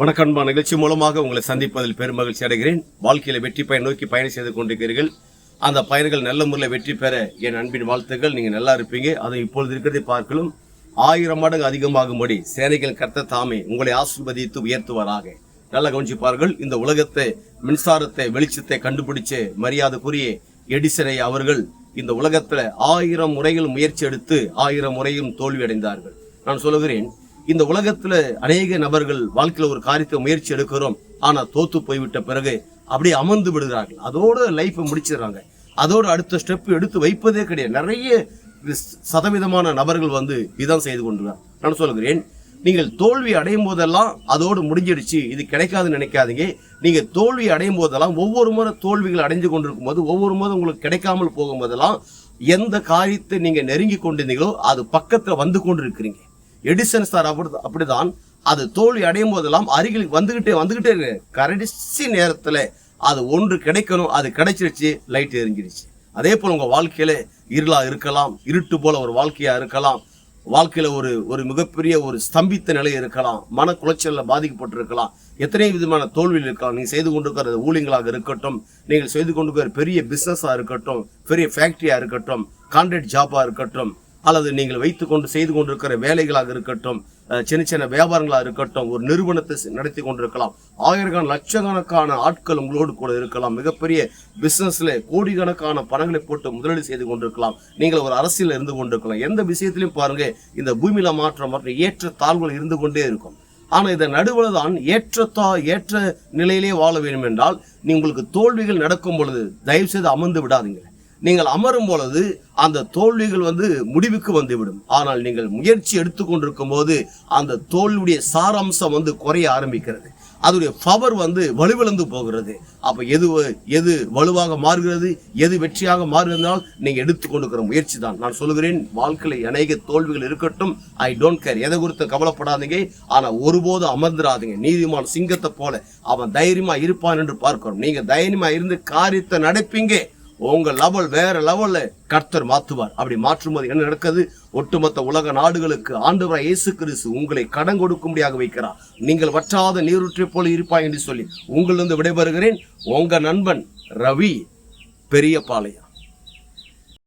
வணக்கம்பா நிகழ்ச்சி மூலமாக உங்களை சந்திப்பதில் பெருமகிழ்ச்சி அடைகிறேன். வாழ்க்கையில வெற்றி பயன் நோக்கி பயணம் செய்து கொண்டிருக்கிறீர்கள். அந்த பயன்கள் நல்ல முறையில் வெற்றி பெற என் அன்பின் வாழ்த்துக்கள். நீங்க நல்லா இருப்பீங்க. அதை இப்பொழுது இருக்கிறதை பார்க்கலும் ஆயிரம் மடங்கு அதிகமாகும்படி சேனைகள் கர்த்த தாமே உங்களை ஆசிர்வதித்து உயர்த்துவாராக. நல்லா கவனிச்சுப்பார்கள். இந்த உலகத்தை மின்சாரத்தை வெளிச்சத்தை கண்டுபிடிச்ச மரியாதைக்குரிய எடிசனை அவர்கள் இந்த உலகத்துல ஆயிரம் முறைகள் முயற்சி எடுத்து ஆயிரம் முறையும் தோல்வி அடைந்தார்கள் நான் சொல்லுகிறேன் இந்த உலகத்துல அநேக நபர்கள் வாழ்க்கையில ஒரு காரியத்தை முயற்சி எடுக்கிறோம். ஆனா தோத்து போய்விட்ட பிறகு அப்படியே அமர்ந்து விடுகிறார்கள். அதோட லைஃப்பை முடிச்சிடுறாங்க. அதோட அடுத்த ஸ்டெப் எடுத்து வைப்பதே கிடையாது. நிறைய சதவீதமான நபர்கள் வந்து இதான் செய்து கொண்டுள்ளார் நான் சொல்லுகிறேன் நீங்கள் தோல்வி அடையும் போதெல்லாம் அதோடு முடிஞ்சிடுச்சு இது கிடைக்காதுன்னு நினைக்காதீங்க. நீங்கள் தோல்வி அடையும் போதெல்லாம் ஒவ்வொரு முறை தோல்விகள் அடைஞ்சு கொண்டிருக்கும் போது ஒவ்வொரு முறை உங்களுக்கு கிடைக்காமல் போகும்போதெல்லாம் எந்த காரியத்தை நீங்கள் நெருங்கி கொண்டிருந்தீங்களோ அது பக்கத்தில் வந்து கொண்டிருக்கிறீங்க. எடிசன் சார் அப்படி அப்படிதான் அது தோல்வி அடையும் போதெல்லாம் அருகில் வந்துகிட்டே வந்துகிட்டே இருக்கு. கடைசி நேரத்தில் அது ஒன்று கிடைக்கணும். அது கிடைச்சிருச்சு. லைட் எரிஞ்சிருச்சு. அதே போல் உங்கள் வாழ்க்கையில் இருளாக இருக்கலாம். இருட்டு போல ஒரு வாழ்க்கையாக இருக்கலாம். வாழ்க்கையில் ஒரு ஒரு மிகப்பெரிய ஒரு ஸ்தம்பித்த நிலை இருக்கலாம். மன குளைச்சலில் பாதிக்கப்பட்டிருக்கலாம். எத்தனை விதமான தோல்வியில் இருக்கலாம். நீங்கள் செய்து கொண்டிருக்கிற ஊழியங்களாக இருக்கட்டும் நீங்கள் செய்து கொண்டிருக்கிற பெரிய பிஸ்னஸாக இருக்கட்டும் பெரிய ஃபேக்ட்ரியாக இருக்கட்டும் கான்ட்ராக்ட் ஜாப்பாக இருக்கட்டும் அல்லது நீங்கள் வைத்துக்கொண்டு செய்து கொண்டிருக்கிற வேலைகளாக இருக்கட்டும் சின்ன சின்ன வியாபாரங்களாக இருக்கட்டும் ஒரு நிறுவனத்தை நடத்தி கொண்டிருக்கலாம். ஆயிரக்கணக்கான லட்சக்கணக்கான ஆட்கள் உங்களோடு கூட இருக்கலாம். மிகப்பெரிய பிஸ்னஸில் கோடிக்கணக்கான பணங்களை போட்டு முதலீடு செய்து கொண்டிருக்கலாம். நீங்கள் ஒரு அரசியல் இருந்து கொண்டிருக்கலாம். எந்த விஷயத்திலையும் பாருங்க இந்த பூமியில மாற்றம் மற்றும் ஏற்ற தாழ்வுகள் இருந்து கொண்டே இருக்கும். ஆனால் இதன் நடுவில் தான் ஏற்றத்தா ஏற்ற நிலையிலே வாழ வேண்டும் என்றால் நீ உங்களுக்கு தோல்விகள் நடக்கும் பொழுது தயவு செய்து அமர்ந்து விடாதீங்க. நீங்கள் அமரும் பொழுது அந்த தோல்விகள் வந்து முடிவுக்கு வந்துவிடும். ஆனால் நீங்கள் முயற்சி எடுத்துக்கொண்டிருக்கும் போது அந்த தோல்வியுடைய சாராம்சம் வந்து குறைய ஆரம்பிக்கிறது. அதோடைய பவர் வந்து வலுவிழந்து போகிறது. அப்போ எது எது வலுவாக மாறுகிறது எது வெற்றியாக மாறுகிறதுனால் நீங்கள் எடுத்துக்கொண்டுக்கிற முயற்சி தான். நான் சொல்லுகிறேன் வாழ்க்கையில் அநேக தோல்விகள் இருக்கட்டும். ஐ டோன்ட் கேர் எதை குறித்து கவலைப்படாதீங்க. ஆனால் ஒருபோதும் அமர்ந்துடாதீங்க நீதிமான் சிங்கத்தை போல அவன் தைரியமாக இருப்பான் என்று பார்க்கிறோம். நீங்கள் தைரியமாக இருந்து காரியத்தை நடப்பீங்க. உங்க லெவல் வேற லெவல்ல கர்த்தர் மாத்துவார். அப்படி மாற்றும்போது என்ன நடக்குது? ஒட்டுமொத்த உலக நாடுகளுக்கு ஆண்டவராய் இயேசு கிறிஸ்து உங்களை கடன் கொடுக்கும்படியாக வைக்கிறார். நீங்கள் வற்றாத நீரூற்றை போல இருப்பாய் என்று சொல்லி உங்களிருந்து விடைபெறுகிறேன். உங்க நண்பன் ரவி பெரியபாளையம்.